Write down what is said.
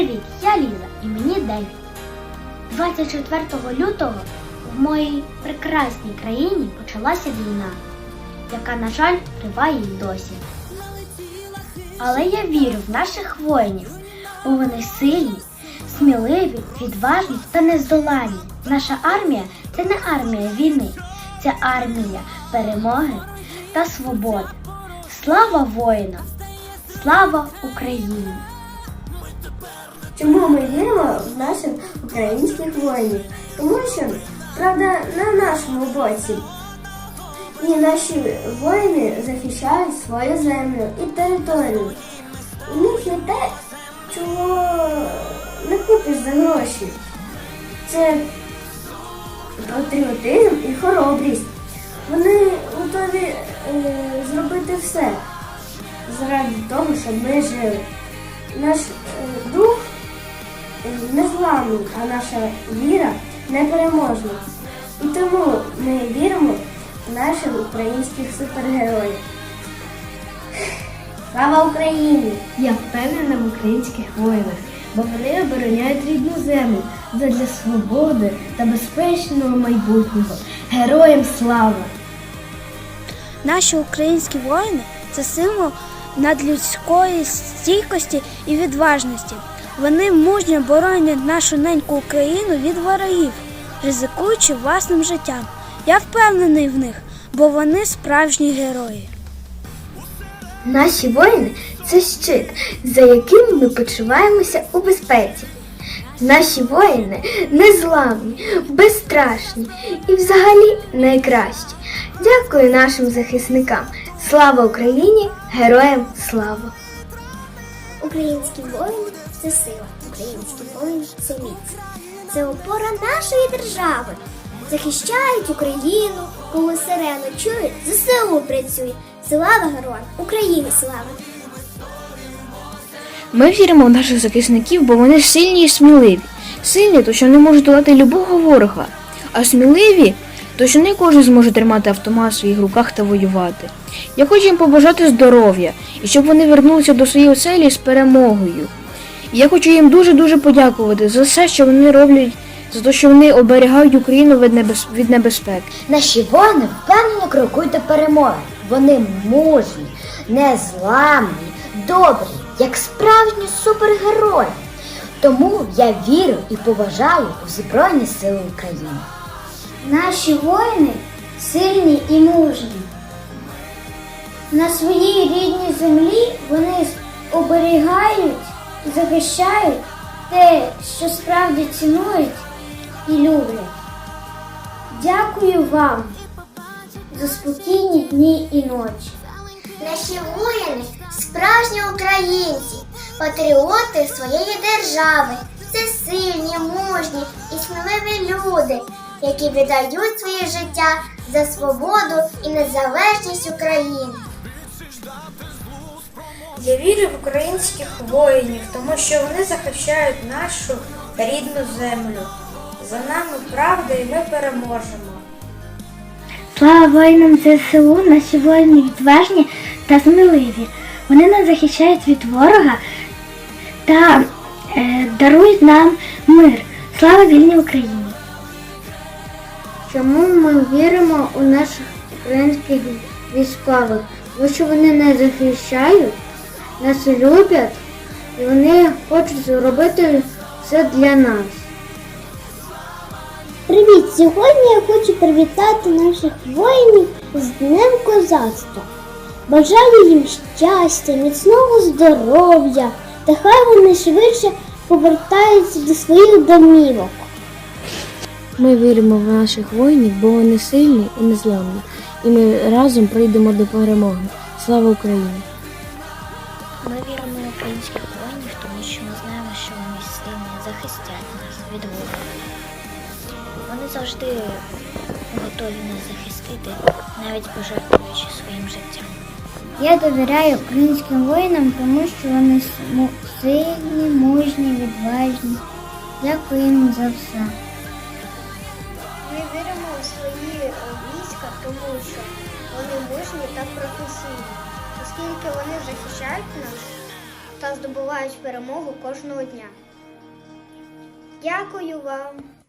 Привіт, я Ліза і мені 9. 24 лютого в моїй прекрасній країні почалася війна, яка, на жаль, триває й досі. Але я вірю в наших воїнів, бо вони сильні, сміливі, відважні та нездоланні. Наша армія це не армія війни, це армія перемоги та свободи. Слава воїнам! Слава Україні! Чому ми віримо в наших українських воїнів? Тому що правда на нашому боці. І наші воїни захищають свою землю і територію. У них є те, чого не купиш за гроші. Це патріотизм і хоробрість. Вони готові е, зробити все заради того, щоб ми жили. Наш незламний, а наша віра непереможна. І тому ми віримо в наших українських супергероїв. Слава Україні! Я впевнена в українських воїнах, бо вони обороняють рідну землю задля свободи та безпечного майбутнього. Героям слава! Наші українські воїни це символ надлюдської стійкості і відважності. Вони мужньо боронять нашу неньку Україну від ворогів, ризикуючи власним життям. Я впевнений в них, бо вони справжні герої. Наші воїни це щит, за яким ми почуваємося у безпеці. Наші воїни незламні, безстрашні і взагалі найкращі. Дякую нашим захисникам. Слава Україні! Героям слава! Українські воїни це сила, українські воїни це міць. Це опора нашої держави. Захищають Україну, коли сирену чують, ЗСУ працює. Слава героям! Україні слава! Ми віримо в наших захисників, бо вони сильні і сміливі. Сильні, то що вони можуть долати любого ворога, а сміливі, то що не кожен зможе тримати автомат в своїх руках та воювати. Я хочу їм побажати здоров'я і щоб вони вернулися до своєї оселі з перемогою. І я хочу їм дуже-дуже подякувати за все, що вони роблять, за те, що вони оберігають Україну від, небез... від небезпек. Наші воїни впевнено крокують до перемоги. Вони мужні, незламні, добрі, як справжні супергерої. Тому я вірю і поважаю у Збройні Сили України. Наші воїни сильні і мужні. На своїй рідній землі вони оберігають захищають те, що справді цінують і люблять. Дякую вам за спокійні дні і ночі. Наші воїни справжні українці, патріоти своєї держави. Це сильні, мужні і сміливі люди, які віддають своє життя за свободу і незалежність України. Я вірю в українських воїнів, тому що вони захищають нашу рідну землю. За нами правда і ми переможемо. Слава воїнам ЗСУ, наші воїни відважні та сміливі. Вони нас захищають від ворога та е, дарують нам мир. Слава вільній Україні! Чому ми віримо у наших українських військових? Бо що вони не захищають, нас люблять і вони хочуть зробити все для нас. Привіт! Сьогодні я хочу привітати наших воїнів з Днем Козацтва. Бажаю їм щастя, міцного здоров'я та хай вони швидше повертаються до своїх домівок. Ми віримо в наших воїнів, бо вони сильні і незламні. І ми разом прийдемо до перемоги. Слава Україні! Ми віримо в українських воїнів, тому що ми знаємо, що вони сильні захистять нас від ворога. Вони завжди готові нас захистити, навіть пожертвуючи своїм життям. Я довіряю українським воїнам, тому що вони сильні, мужні, відважні. Дякую їм за все. Ми віримо у свої е, війська, тому що вони мужні та професійні, оскільки вони захищають нас та здобувають перемогу кожного дня. Дякую вам!